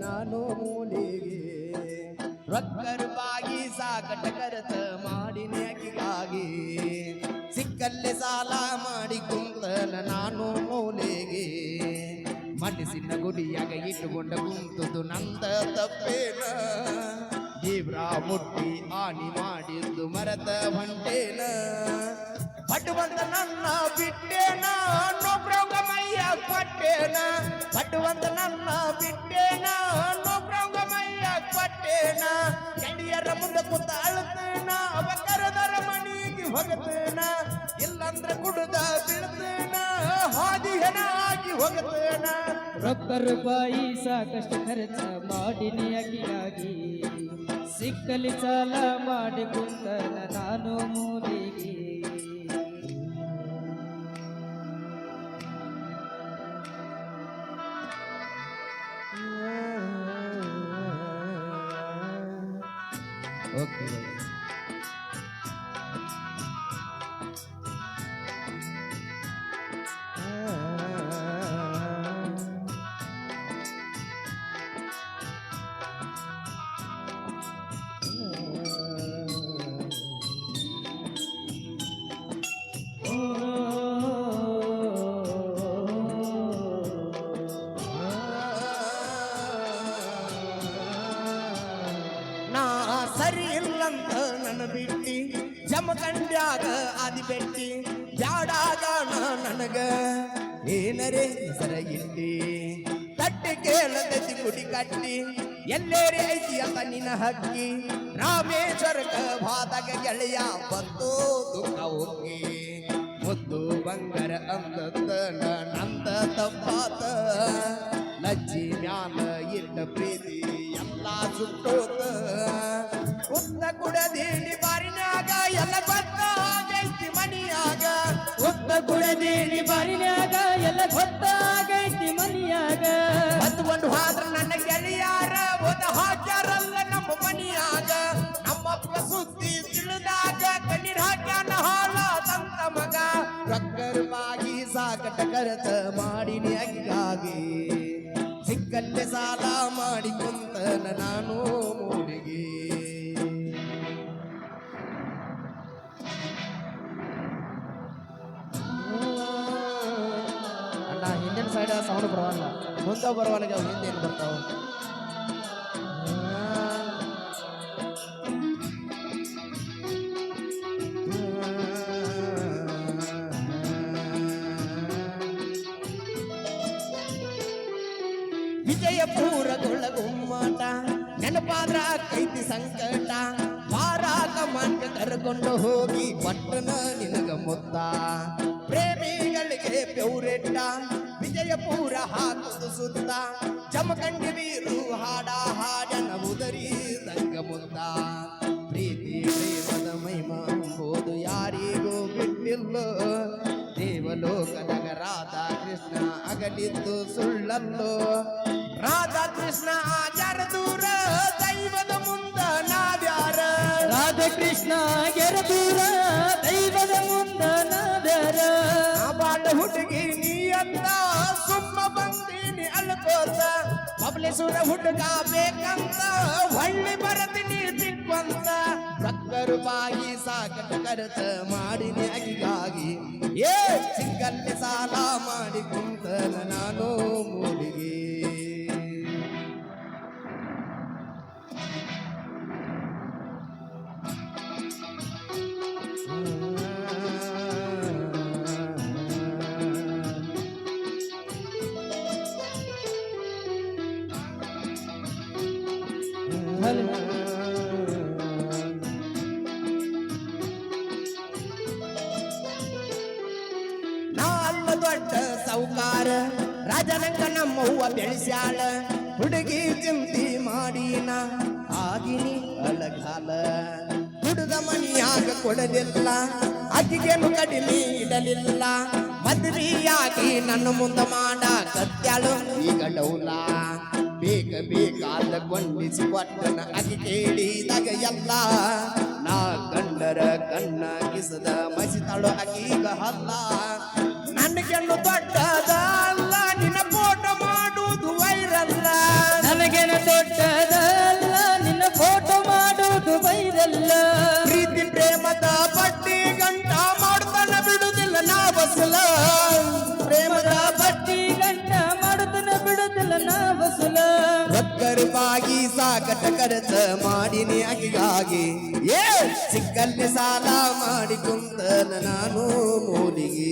ನಾನು ಮೂಲಿಗೆ. ರೊಕ್ಕರು ಬಾಗಿ ಸಾಕಟ ಕರೆತ ಮಾಡಿ ಅಕ್ಕಿಗಾಗಿ. ಸಿಕ್ಕಲ್ಲಿ ಸಾಲ ಮಾಡಿ ಕುಂತನ ನಾನು ಮೂಲೆಗೆ. ಮನಸ್ಸಿನ ಗುಡಿಯಾಗ ಇಟ್ಟುಕೊಂಡ ಕುಂತದು ನಂದ ತಪ್ಪೇನ? ದೇವ್ರ ಮುಟ್ಟಿ ಆಣಿ ಮಾಡಿದ್ದು ಮರತ ಹೊಂಟೇನ? ಪಟ್ಟುವಂತ ನನ್ನ ಬಿಟ್ಟೇನ? ನೊಬ್ರೌಗಮಯ್ಯ ಪಟ್ಟೇನ ಬಂದ ನನ್ನ ಬಿಟ್ಟೇನ? ನೊಬ್ರೌಗಮಯ್ಯ ಪಟ್ಟೇನ ಹೆಂಡಿಯರ ಮುಂದೆ ಕೂತ ಅಳ್ತೇನ? ಅವಕರದರ ಮನೆಗೆ ಮನಿಗೆ ಇಲ್ಲಂದ್ರೆ ಕುಡ್ದ ಬೀಳ್ತೇನ? ಹಾದಿ ಹೆಣ ಆಗಿ ಹೋಗತೇನ? ರೊಕ್ಕ ರೂಪಾಯಿ ಸಾಕಷ್ಟು ಖರ್ಚ ಮಾಡಿನಿ ಅಕ್ಕಿಗಾಗಿ. ಸಿಕ್ಕಲಿ ಸಾಲ ಮಾಡಿ ಕುಂತನ, ನಾನು ಮೂಲಿಗೆ ok ಇಲ್ಲಂತ ನನ್ನ ಬಿಟ್ಟಿ. ಜಮಖಂಡ್ಯಾಗ ಆದಿ ಬೆಟ್ಟಿ. ಜಾಡಾಗ ನನಗ ಏನರೇ ಹೆಸರ ಇಟ್ಟಿ. ತಟ್ಟೆ ಕೇಳದತಿ ಸಿಗುಡಿ ಕಟ್ಟಿ. ಎಲ್ಲೇರಿ ಐತಿ ಅಂತ ನಿನ್ನ ಹಕ್ಕಿ. ರಾಮೇಶ್ವರಕ ಭಾದಗ ಗೆಳೆಯ ಬಂತು ದುಃಖ ಉತ್ತ ಕುಡದೀನಿ ಬಾರಿನಾಗ ಎಲ್ಲ ಗೊತ್ತಾಗೈತಿ ಮನಿಯಾಗ. ಉದ್ದ ಕುಳದೇನಿ ಬಾರಿನ್ಯಾಗ ಎಲ್ಲ ಗೊತ್ತಾಗೈತಿ ಮನಿಯಾಗ. ಹತ್ಕೊಂಡು ಹಾದ್ರ ನನ್ನ ಗೆಳೆಯಾರ ಓದ ಹಾಕ್ಯಾರಲ್ಲ ನಮ್ಮ ಮನಿಯಾಗ. ನಮ್ಮಪ್ಪ ಸುದ್ದಿ ತಿಳಿದಾಗ ಕಣ್ಣೀರ್ ಹಾಕ್ಯಾನ ತಂತ ಮಗ. ರೊಕ್ಕರು ಬಾಗಿ ಸಾಕಟ ಕರತ ಮಾಡಿನಿ ಅಕ್ಕಿಗಾಗಿ ಸಿಕ್ಕಲ್ಲೇ ಸಾಲ ಮಾಡಿ ಕುಂತನ ನಾನು ಮೂಡಿಗೆ. ಮುಂದೆ ಬರವಲ್ಲ ಹಿಂದೆ ಏನು ಬರ್ತಾವ? ವಿಜಯಪುರದೊಳ ಗುಮ್ಮಟ ನೆನಪಾದ್ರ ಕೈತಿ ಸಂಕಟ ವಾರಾಗ ಮಂಟ ಕರ್ಕೊಂಡು ಹೋಗಿ ಪಟ್ಟಣ ನಿನಗ ಮುತ್ತ. ಪ್ರೇಮಿಗಳಿಗೆ ಬೆವರೆಟ್ಟ, ವಿಜಯಪುರ ಹಾಕುದು ಸುತ್ತ ಜಮಖಂಡಿ ಬೀರು ಹಾಡ ಹಾಡನ ಉದರಿ ರಂಗ ಮುದ್ದ ಪ್ರೀತಿ ದೇವದ ಯಾರಿಗೂ ಬಿಟ್ಟಿಲ್ಲ. ದೇವಲೋಕ ರಾಧಾ ಕೃಷ್ಣ ಅಗಲಿದ್ದು ಸುಳ್ಳಲ್ಲೋ. ರಾಧಾ ಕೃಷ್ಣ ಆಚಾರ ದೂರ ದೈವದ ಮುಂದ ನಾವ್ಯಾರ? ರಾಧಕೃಷ್ಣ ಗೆರದೂರ ದೈವದ ಮುಂದ ಆ ಬಾಳ ಹುಡುಗಿ ನೀ ಅಂತ ಸುಮ್ಮ ಬಂದೀನಿ ಅಲ್ಕೋತ ಬಬಲೇಶ್ವರ ಹುಡುಗ ಬೇಕಂತ, ಹೊಳ್ಳಿ ಬರತೀನಿ ಸಿಕ್ಕಂತ ರಕ್ಕರು ಬಾಯಿ ಸಾಕಟ ಕರೆತ ಮಾಡಿನಿ ಅಗಿಗಾಗಿ. ಏ ಚಿಕ್ಕಲ್ಲಿ ಸಾಲ ಮಾಡಿ ಸೌಕಾರ ರಾಜನಂಗ ನಮ್ಮವ್ವ ಬೆಳೆಸ್ಯಾಳ. ಹುಡುಗಿ ಚಿಂತಿ ಮಾಡಿನ ಆಗಿನಿ ಅಲಗಾಲ ಹುಡುಗ ಮನಿಯಾಗ ಕೊಡಲಿಲ್ಲ, ಅಕ್ಕಿಗೇನು ಕಡಿಮೆ ಇಡಲಿಲ್ಲ ಮದ್ರಿಯಾಗಿ ನನ್ನ ಮುಂದ ಮಾಡ ಕತ್ಯಾಳು ಈಗ ಡೌಲ. ಬೇಗ ಬೇಕಾದ ಕೊಂಡಿಸಿ ಕೊಟ್ಟನ ಅಗಿ ಕೇಳಿದಾಗ ಎಲ್ಲ. ನಾ ಕಂಡರ ಕಣ್ಣ ಕಿಸದ ಮಸಿತಾಳು ಅಗೀಗ ಹಲ್ಲ. ದೊಡ್ಡದ ನಿನ್ನ ಮಾಡುವುದು ಸಾಕಟ ಕರೆತ ಮಾಡಿನಿ ಅಗಿಗಾಗಿ ಏ ಸಿಕ್ಕಲ್ಲಿ ಸಾಲ ಮಾಡಿ ಕುಂತನ ನಾನು ಮೂಲಿಗೆ